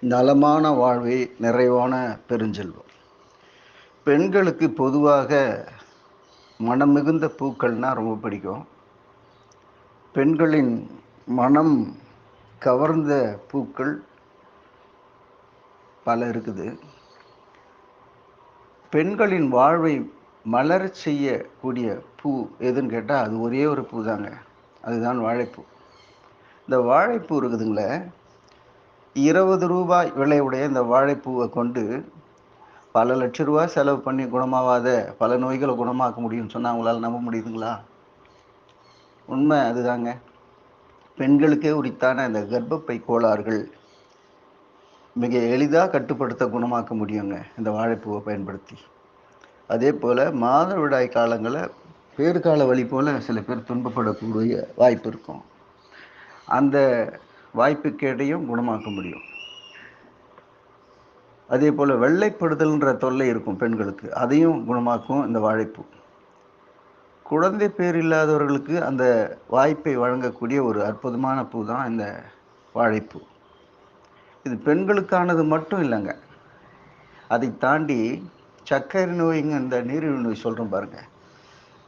நலமான வாழ்வே நிறைவான பெருஞ்செல்வம். பெண்களுக்கு பொதுவாக மனம் மிகுந்த பூக்கள்னால் ரொம்ப பிடிக்கும். பெண்களின் மனம் கவர்ந்த பூக்கள் பல இருக்குது. பெண்களின் வாழ்வை மலரச் செய்யக்கூடிய பூ எதுன்னு கேட்டால் அது ஒரே ஒரு பூ தாங்க அதுதான் வாழைப்பூ. இந்த வாழைப்பூ இருக்குதுங்களே இருபது ரூபாய் விலையுடைய இந்த வாழைப்பூவை கொண்டு பல லட்ச ரூபாய் செலவு பண்ணி குணமாகாத பல நோய்களை குணமாக்க முடியும்னு சொன்னால் அவங்களால நம்ப முடியுதுங்களா? உண்மை அதுதாங்க. பெண்களுக்கே உரித்தான இந்த கர்ப்பப்பை கோளாறுகள் மிக எளிதாக கட்டுப்படுத்த குணமாக்க முடியுங்க இந்த வாழைப்பூவை பயன்படுத்தி. அதே போல் மாதவிடாய் காலங்களில் பேறுகால வழி போல் சில பேர் துன்பப்படக்கூடிய வாய்ப்பு இருக்கும். அந்த வாய்ப்புக்கேடையும் குணமாக்க முடியும். அதே போல் வெள்ளைப்படுதல்ன்ற தொல்லை இருக்கும் பெண்களுக்கு. அதையும் குணமாக்கும் இந்த வாழைப்பூ. குழந்தை பேர் இல்லாதவர்களுக்கு அந்த வாய்ப்பை வழங்கக்கூடிய ஒரு அற்புதமான பூ தான் இந்த வாழைப்பூ. இது பெண்களுக்கானது மட்டும் இல்லைங்க. அதை தாண்டி சர்க்கரை நோய்ங்க இந்த நீரிழிவு நோய் சொல்கிறோம் பாருங்கள்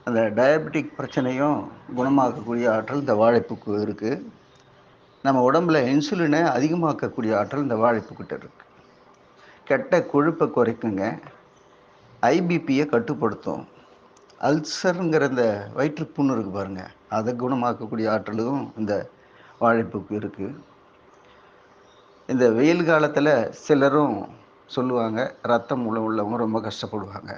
அந்த டயபெட்டிக் பிரச்சனையும் குணமாக்கக்கூடிய ஆற்றல் இந்த வாழைப்பூக்கு இருக்குது நம்ம உடம்புல இன்சுலினை அதிகமாக்கக்கூடிய ஆற்றல் இந்த வாழைப்பூக்கிட்ட இருக்குது கெட்ட கொழுப்பை குறைக்குங்க. ஐபிபியை கட்டுப்படுத்தும். அல்சருங்கிற இந்த வயிற்றுப்புண்ணு இருக்குது பாருங்க. அதை குணமாக்கக்கூடிய ஆற்றலும் இந்த வாழைப்புக்கு இருக்குது இந்த வெயில் காலத்தில் சிலரும் சொல்லுவாங்க ரத்த மூலம் உள்ளவங்க ரொம்ப கஷ்டப்படுவாங்க.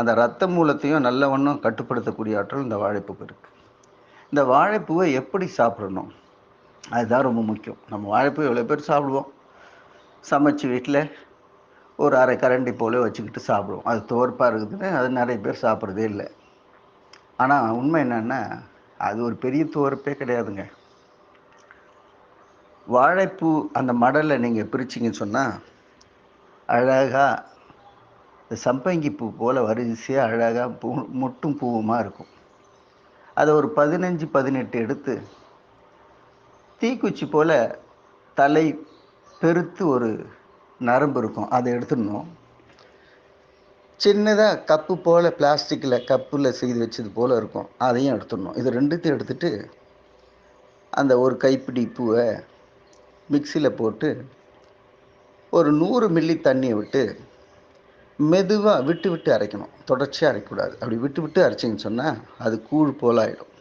அந்த ரத்த மூலத்தையும் நல்லவண்ணம் கட்டுப்படுத்தக்கூடிய ஆற்றல் இந்த வாழைப்பூக்கு இருக்குது இந்த வாழைப்பூவை எப்படி சாப்பிடணும்? அதுதான் ரொம்ப முக்கியம். நம்ம வாழைப்பூ எவ்வளோ பேர் சாப்பிடுவோம்? சமைச்சு வீட்டில் ஒரு அரை கரண்டி போல வச்சுக்கிட்டு சாப்பிடுவோம். அது தோற்பாக இருக்குதுன்னு அது நிறைய பேர் சாப்பிட்றதே இல்லை. ஆனால் உண்மை என்னென்னா அது ஒரு பெரிய துவர்ப்பே கிடையாதுங்க. வாழைப்பூ அந்த மடலை நீங்கள் பிரிச்சிங்கன்னு சொன்னால் அழகாக இந்த சம்பங்கி பூ போல் வரிசையாக அழகாக பூ மொட்டும் பூவுமாக இருக்கும். அதை ஒரு பதினஞ்சு பதினெட்டு எடுத்து தீக்குச்சி போல் தலை பெருத்து ஒரு நரம்பு இருக்கும். அதை எடுத்துடணும். சின்னதாக கப்பு போல் பிளாஸ்டிக்கில் கப்பில் செய்து வச்சது போல் இருக்கும். அதையும் எடுத்துடணும். இது ரெண்டுத்தையும் எடுத்துட்டு அந்த ஒரு கைப்பிடி பூவை மிக்சியில் போட்டு ஒரு நூறு மில்லி தண்ணியை விட்டு மெதுவாக விட்டு விட்டு அரைக்கணும். தொடர்ச்சியாக அரைக்கக்கூடாது. அப்படி விட்டு விட்டு அரைச்சிங்கன்னு சொன்னால் அது கூழ் போல் ஆகிடும்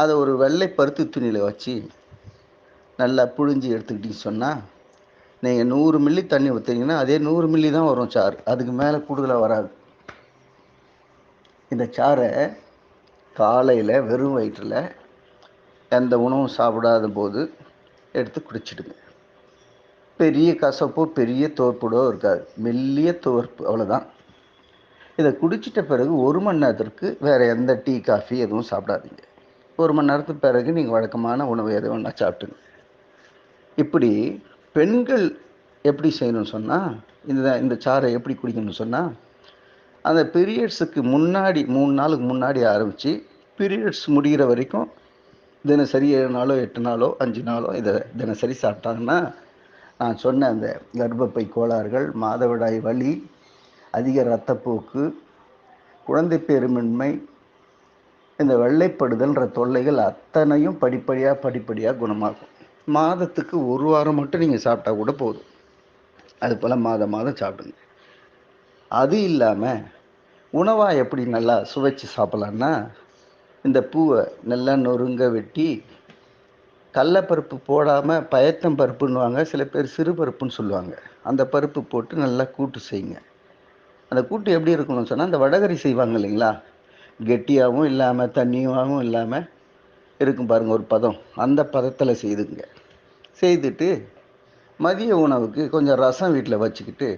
அதை ஒரு வெள்ளை பருத்தி துணியில் வச்சு நல்லா புழிஞ்சி எடுத்துக்கிட்டீங்கன்னு சொன்னால் நீங்கள் நூறு மில்லி தண்ணி ஊற்றுறீங்கன்னா அதே நூறு மில்லி தான் வரும் சாறு. அதுக்கு மேலே கூடுதலாக வராது. இந்த சாறை காலையில் வெறும் வயிற்றில் எந்த உணவும் சாப்பிடாத போது எடுத்து குடிச்சிடுங்க. பெரிய கசப்போ பெரிய துவர்ப்புடோ இருக்காது. மெல்லிய துவர்ப்பு அவ்வளோதான் இதை குடிச்சிட்ட பிறகு ஒரு மணி நேரத்திற்கு வேறு எந்த டீ காஃபி எதுவும் சாப்பிடாதீங்க. ஒரு மணி நேரத்துக்கு பிறகு நீங்கள் வழக்கமான உணவு எது வேணால் சாப்பிட்டுங்க. இப்படி பெண்கள் எப்படி செய்யணும்னு சொன்னால் இந்த இந்த சாறை எப்படி குடிக்கணும்னு சொன்னால் அந்த பீரியட்ஸுக்கு முன்னாடி மூணு நாளுக்கு முன்னாடி ஆரம்பித்து பீரியட்ஸ் முடிகிற வரைக்கும் தினசரி ஏழு நாளோ எட்டு நாளோ அஞ்சு நாளோ இதை தினசரி சாப்பிட்டாங்கன்னா நான் சொன்ன அந்த கர்ப்பப்பை கோளாறுகள் மாதவிடாய் வலி அதிக இரத்தப்போக்கு குழந்தை பெருமின்மை இந்த வெள்ளைப்படுதல்ன்ற தொல்லைகள் அத்தனையும் படிப்படியாக படிப்படியாக குணமாகும். மாதத்துக்கு ஒரு வாரம் மட்டும் நீங்கள் சாப்பிட்டா கூட போதும். அது போல் மாதம் மாதம் சாப்பிடுங்க. அது இல்லாமல் உணவாக எப்படி நல்லா சுவைச்சு சாப்பிட்லான்னா இந்த பூவை நல்லா நொறுங்க வெட்டி கடலப்பருப்பு போடாமல் பயத்தம் பருப்புன்னுவாங்க. சில பேர் சிறு பருப்புன்னு சொல்லுவாங்க. அந்த பருப்பு போட்டு நல்லா கூட்டு செய்யுங்க. அந்த கூட்டு எப்படி இருக்கணும்னு சொன்னால் அந்த வடகரி செய்வாங்க இல்லைங்களா? கெட்டியாகவும் இல்லாமல் தண்ணியாகவும் இல்லாமல் இருக்கும் பாருங்கள் ஒரு பதம். அந்த பதத்தில் செய்துங்க செய்துட்டு மதிய உணவுக்கு கொஞ்சம் ரசம் வீட்டில் வச்சுக்கிட்டு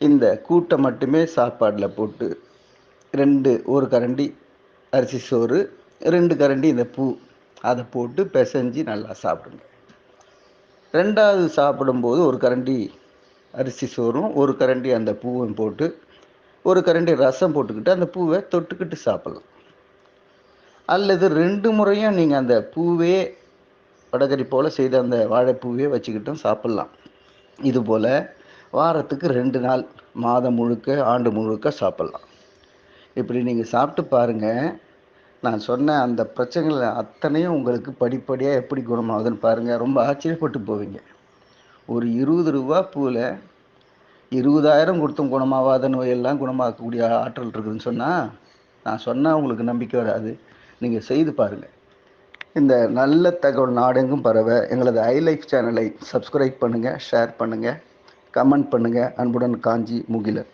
இந்த கூட்டை மட்டுமே சாப்பாடில் போட்டு ரெண்டு ஒரு கரண்டி அரிசி சோறு ரெண்டு கரண்டி இந்த பூ அதை போட்டு பிசைஞ்சு நல்லா சாப்பிடுங்க. ரெண்டாவது சாப்பிடும்போது ஒரு கரண்டி அரிசி சோறும் ஒரு கரண்டி அந்த பூவும் போட்டு ஒரு கரண்டி ரசம் போட்டுக்கிட்டு அந்த பூவை தொட்டுக்கிட்டு சாப்பிடலாம். அல்லது ரெண்டு முறையும் நீங்கள் அந்த பூவே வடகறி போல் செய்த அந்த வாழைப்பூவே வச்சுக்கிட்டும் சாப்பிட்லாம். இதுபோல் வாரத்துக்கு ரெண்டு நாள் மாதம் முழுக்க ஆண்டு முழுக்க சாப்பிட்லாம். இப்படி நீங்கள் சாப்பிட்டு பாருங்கள் நான் சொன்ன அந்த பிரச்சனைகள் அத்தனையும் உங்களுக்கு படிப்படியாக எப்படி குணமாகுதுன்னு பாருங்கள் ரொம்ப ஆச்சரியப்பட்டு போவீங்க. ஒரு இருபது ரூபா பூவில் இருபதாயிரம் கொடுத்தும் குணமாகாத நோயெல்லாம் குணமாக்கக்கூடிய ஆற்றல் இருக்குதுன்னு சொன்னால் நான் சொன்னால் உங்களுக்கு நம்பிக்கை வராது. நீங்கள் செய்து பாருங்கள் இந்த நல்ல தகவல் நாடெங்கும் பரவ எங்களது ஐ லைஃப் சேனலை சப்ஸ்கிரைப் பண்ணுங்கள் ஷேர் பண்ணுங்கள் கமெண்ட் பண்ணுங்கள் அன்புடன் காஞ்சி முகிலன்.